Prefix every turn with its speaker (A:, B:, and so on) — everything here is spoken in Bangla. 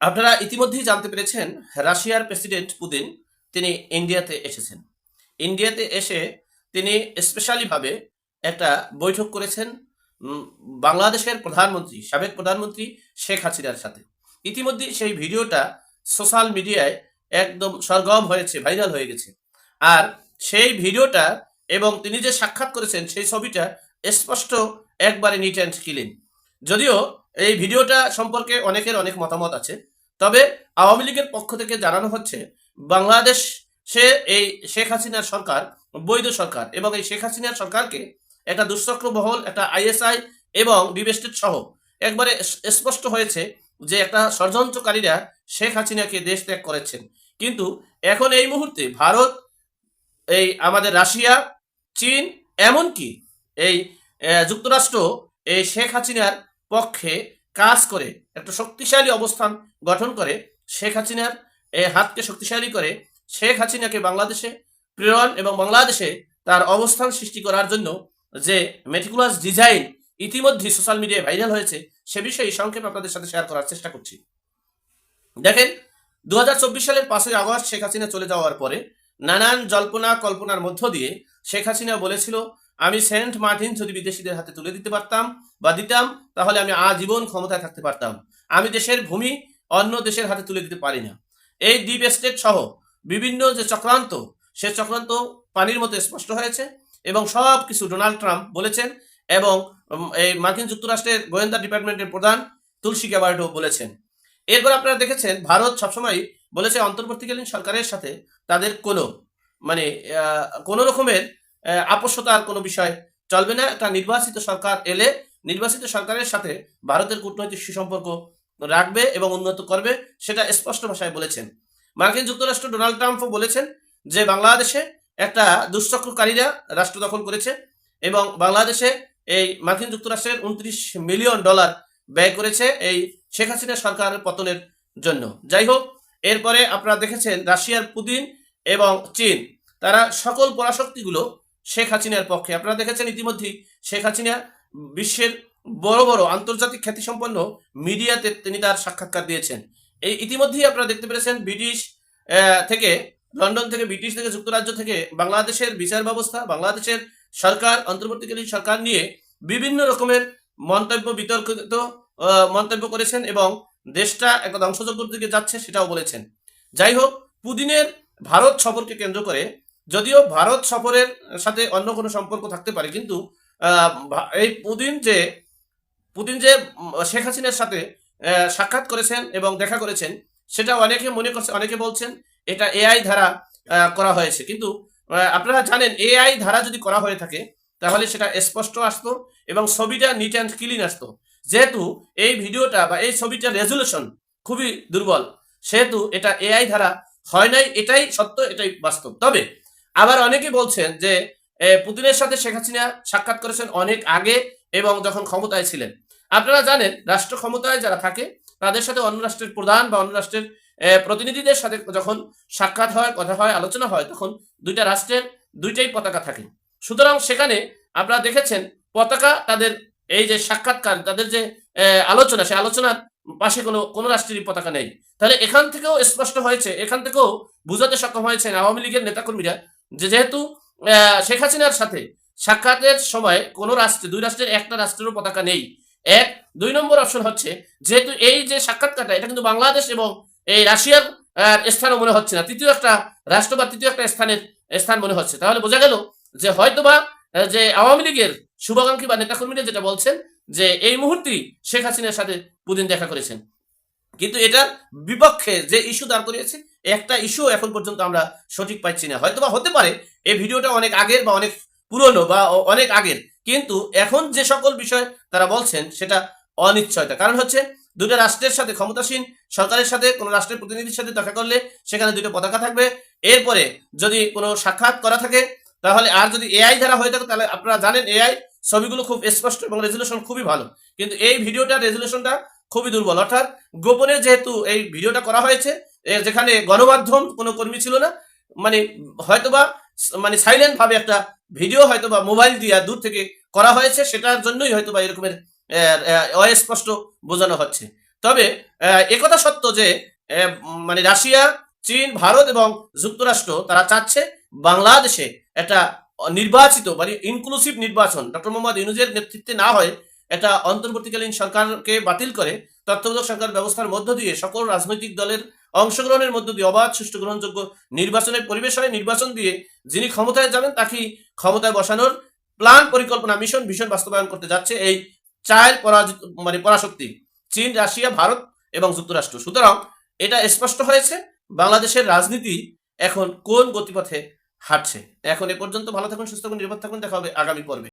A: আপনারা ইতিমধ্যেই জানতে পেরেছেন, রাশিয়ার প্রেসিডেন্ট পুতিন তিনি ইন্ডিয়াতে এসেছেন। ইন্ডিয়াতে এসে তিনি স্পেশালিভাবে একটা বৈঠক করেছেন বাংলাদেশের প্রধানমন্ত্রী, সাবেক প্রধানমন্ত্রী শেখ হাসিনার সাথে। ইতিমধ্যে সেই ভিডিওটা সোশ্যাল মিডিয়ায় একদম সরগম হয়েছে, ভাইরাল হয়ে গেছে। আর সেই ভিডিওটা এবং তিনি যে সাক্ষাৎ করেছেন, সেই ছবিটা স্পষ্ট একবারে নিট অ্যান্ড ক্লিন। যদিও এই ভিডিওটা সম্পর্কে অনেকের অনেক মতামত আছে। তবে আওয়ামী লীগের পক্ষ থেকে জানানো হচ্ছে, বাংলাদেশ সে এই শেখ হাসিনার সরকার, বৈধ সরকার এবং এই শেখ হাসিনার সরকারকে একটা দুঃচক্র বহল, একটা আইএসআই এবং বিবেস্টেড সহ। একবারে স্পষ্ট হয়েছে যে একটা ষড়যন্ত্রকারীরা শেখ হাসিনাকে দেশ ত্যাগ করেছেন। কিন্তু এখন এই মুহূর্তে ভারত, এই আমাদের রাশিয়া, চীন, এমনকি এই যুক্তরাষ্ট্র এই শেখ হাসিনার পক্ষে কাজ করে, একটা শক্তিশালী অবস্থান গঠন করে শেখ হাসিনার হাতকে শক্তিশালী করে শেখ হাসিনাকে বাংলাদেশে প্রেরণ এবং বাংলাদেশে তার অবস্থান সৃষ্টি করার জন্য যে মেটিকুলাস ডিজাইন ইতিমধ্যে সোশ্যাল মিডিয়ায় ভাইরাল হয়েছে, সে বিষয়ে সংক্ষেপে আপনাদের সাথে শেয়ার করার চেষ্টা করছি। দেখেন দু হাজার চব্বিশ সালের পাঁচই আগস্ট শেখ হাসিনা চলে যাওয়ার পরে নানান জল্পনা কল্পনার মধ্য দিয়ে শেখ হাসিনা বলেছিল আমি সেন্ট মার্টিন যদি বিদেশিদের হাতে তুলে দিতে পারতাম বা দিতাম, তাহলে আমি আজীবন ক্ষমতায় থাকতে পারতাম। আমি দেশের ভূমি অন্য দেশের হাতে তুলে দিতে পারি না। এই ডিপ স্টেট সহ বিভিন্ন যে চক্রান্ত, সে চক্রান্ত পানির মতো স্পষ্ট হয়েছে এবং সব কিছু ডোনাল্ড ট্রাম্প বলেছেন এবং এই মার্কিন যুক্তরাষ্ট্রের গোয়েন্দা ডিপার্টমেন্টের প্রধান তুলসী গ্যাবার্ডও বলেছেন। এরপর আপনারা দেখেছেন, ভারত সবসময় বলেছে, অন্তর্বর্তীকালীন সরকারের সাথে তাদের কোনো মানে কোনো রকমের আপোষতার কোনো বিষয় চলবে না। একটা নির্বাচিত সরকার এলে নির্বাচিত সরকারের সাথে ভারতের কূটনৈতিক সুসম্পর্ক রাখবে এবং উন্নত করবে, সেটা স্পষ্ট ভাষায় বলেছেন। মার্কিন যুক্তরাষ্ট্র ডোনাল্ড ট্রাম্পও বলেছেন যে বাংলাদেশে একটা দুশ্চক্রকারীরা রাষ্ট্র দখল করেছে এবং বাংলাদেশে এই মার্কিন যুক্তরাষ্ট্রের উনত্রিশ মিলিয়ন ডলার ব্যয় করেছে এই শেখ হাসিনা সরকারের পতনের জন্য। যাই হোক, এরপরে আপনারা দেখেছেন রাশিয়ার পুতিন এবং চীন, তারা সকল পরাশক্তিগুলো শেখ হাসিনার পক্ষে। আপনারা দেখেছেন ইতিমধ্যেই শেখ হাসিনা বিশ্বের বড় বড় আন্তর্জাতিক খ্যাতিসম্পন্ন মিডিয়াতে তিনি তার সাক্ষাৎকার দিয়েছেন। এই ইতিমধ্যেই আপনারা দেখতে পেরেছেন ব্রিটিশ থেকে লন্ডন থেকে, ব্রিটিশ থেকে, যুক্তরাজ্য থেকে বাংলাদেশের বিচার ব্যবস্থা, বাংলাদেশের সরকার, অন্তর্বর্তীকালীন সরকার নিয়ে বিভিন্ন রকমের মন্তব্য বিতর্কিত মন্তব্য করেছেন এবং দেশটা একটা ধ্বংসযজ্ঞের দিকে যাচ্ছে সেটাও বলেছেন। যাই হোক পুদিনের ভারত সফরকে কেন্দ্র করে যদিও ভারত সফরের সাথে অন্য কোনো সম্পর্ক থাকতে পারে, কিন্তু এই পুদিন যে, পুতিন যে শেখ হাসিনার সাথে সাক্ষাৎ করেছেন এবং দেখা করেছেন, সেটা অনেকে মনে করছে, অনেকে বলছেন এটা এআই ধারা করা হয়েছে। কিন্তু আপনারা জানেন এআই ধারা যদি করা হয়ে থাকে, তাহলে সেটা স্পষ্ট আসতো এবং ছবিটা নিট অ্যান্ড ক্লিন আসতো। যেহেতু এই ভিডিওটা বা এই ছবিটার রেজুলেশন খুবই দুর্বল, সেহেতু এটা এআই ধারা হয় নাই, এটাই সত্য, এটাই বাস্তব। তবে আবার অনেকে বলছেন যে পুতিনের সাথে শেখ হাসিনা সাক্ষাৎ করেছেন অনেক আগে এবং যখন ক্ষমতায় ছিলেন। আপনারা জানেন, রাষ্ট্র ক্ষমতায় যারা থাকে, তাদের সাথে অন্য রাষ্ট্রের প্রধান বা অন্য রাষ্ট্রের প্রতিনিধিদের সাথে যখন সাক্ষাৎ হয়, কথা হয়, আলোচনা হয়, তখন দুইটা রাষ্ট্রের দুইটাই পতাকা থাকে। সুতরাং সেখানে আপনারা দেখেছেন, পতাকা তাদের এই যে সাক্ষাৎকার, তাদের যে আলোচনা সেই আলোচনার পাশে কোনো কোনো রাষ্ট্রেরই পতাকা নেই। তাহলে এখান থেকেও স্পষ্ট হয়েছে, এখান থেকেও বুঝাতে সক্ষম হয়েছেন আওয়ামী লীগের নেতাকর্মীরা যেহেতু শেখ হাসিনার সাথে সাক্ষাতের সময় কোনো রাষ্ট্রে, দুই রাষ্ট্রের একটা রাষ্ট্রেরও পতাকা নেই। এক, দুই নম্বর অপশন হচ্ছে, যেহেতু এই যে সাক্ষাৎকারটা, এটা কিন্তু বাংলাদেশ এবং এই রাশিয়ার স্থানও মনে হচ্ছে না। তৃতীয় একটা রাষ্ট্র বা তৃতীয় একটা স্থানের, স্থান মনে হচ্ছে। তাহলে বোঝা গেল যে হয়তোবা যে আওয়ামী লীগের শুভাকাঙ্ক্ষী বা নেতাকর্মীরা যেটা বলছেন, যে এই মুহূর্তেই শেখ হাসিনার সাথে পুদিন দেখা করেছেন। কিন্তু এটার বিপক্ষে যে ইস্যু দাঁড় করিয়েছে একটা ইস্যু এখন পর্যন্ত আমরা সঠিক পাচ্ছি না। হয়তোবা হতে পারে, এই ভিডিওটা অনেক আগের বা অনেক পুরনো বা অনেক আগের। কিন্তু এখন যে সকল বিষয় তারা বলছেন সেটা অনিশ্চয়তা। কারণ হচ্ছে দুটো রাষ্ট্রের সাথে ক্ষমতাসীন সরকারের সাথে, কোনো রাষ্ট্রের প্রতিনিধির সাথে দেখা করলে সেখানে দুটো পতাকা থাকবে। এরপরে যদি কোনো সাক্ষাৎ করা থাকে, তাহলে আর যদি এআই দ্বারা হয়ে থাকে, তাহলে আপনারা জানেন এআই ছবিগুলো খুব স্পষ্ট এবং রেজুলেশন খুবই ভালো। কিন্তু এই ভিডিওটা রেজুলেশনটা খুবই দুর্বল। অর্থাৎ গোপনে যেহেতু এই ভিডিওটা করা হয়েছে যেখানে গণমাধ্যম কোনো কর্মী ছিল না মানে হয়তোবা মানে সাইলেন্ট ভাবে একটা ভিডিও হয়তোবা মোবাইল দিয়া দূর থেকে করা হয়েছে, সেটার জন্যই হয়তোবা এরকমের অস্পষ্ট বোঝানো হচ্ছে। তবে একথা সত্য যে মানে রাশিয়া, চীন, ভারত এবং যুক্তরাষ্ট্র তারা চাচ্ছে বাংলাদেশে একটা নির্বাচিত মানে ইনক্লুসিভ নির্বাচন। ডক্টর মোহাম্মদ ইউনুজের নেতৃত্বে না হয় একটা অন্তর্বর্তীকালীন সরকারকে বাতিল করে, তত্ত্বাবধায়ক সরকার ব্যবস্থার মধ্য দিয়ে সকল রাজনৈতিক দলের অংশগ্রহণের মধ্য দিয়ে, অবাধ সুষ্ঠু গ্রহণযোগ্য নির্বাচনের পরিবেশ হয় নির্বাচন দিয়ে যিনি ক্ষমতায় যাবেন, তাকেই ক্ষমতায় বসানোর প্ল্যান পরিকল্পনা মিশন ভীষণ বাস্তবায়ন করতে যাচ্ছে এই চায়ের পরাজিত মানে পরাশক্তি। চীন, রাশিয়া, ভারত এবং যুক্তরাষ্ট্র। সুতরাং এটা স্পষ্ট হয়েছে, বাংলাদেশের রাজনীতি এখন কোন গতিপথে হাঁটছে। এখন এ পর্যন্ত ভালো থাকুন, সুস্থ থাকুন, নিরাপদ থাকুন। দেখা হবে আগামী পর্বে।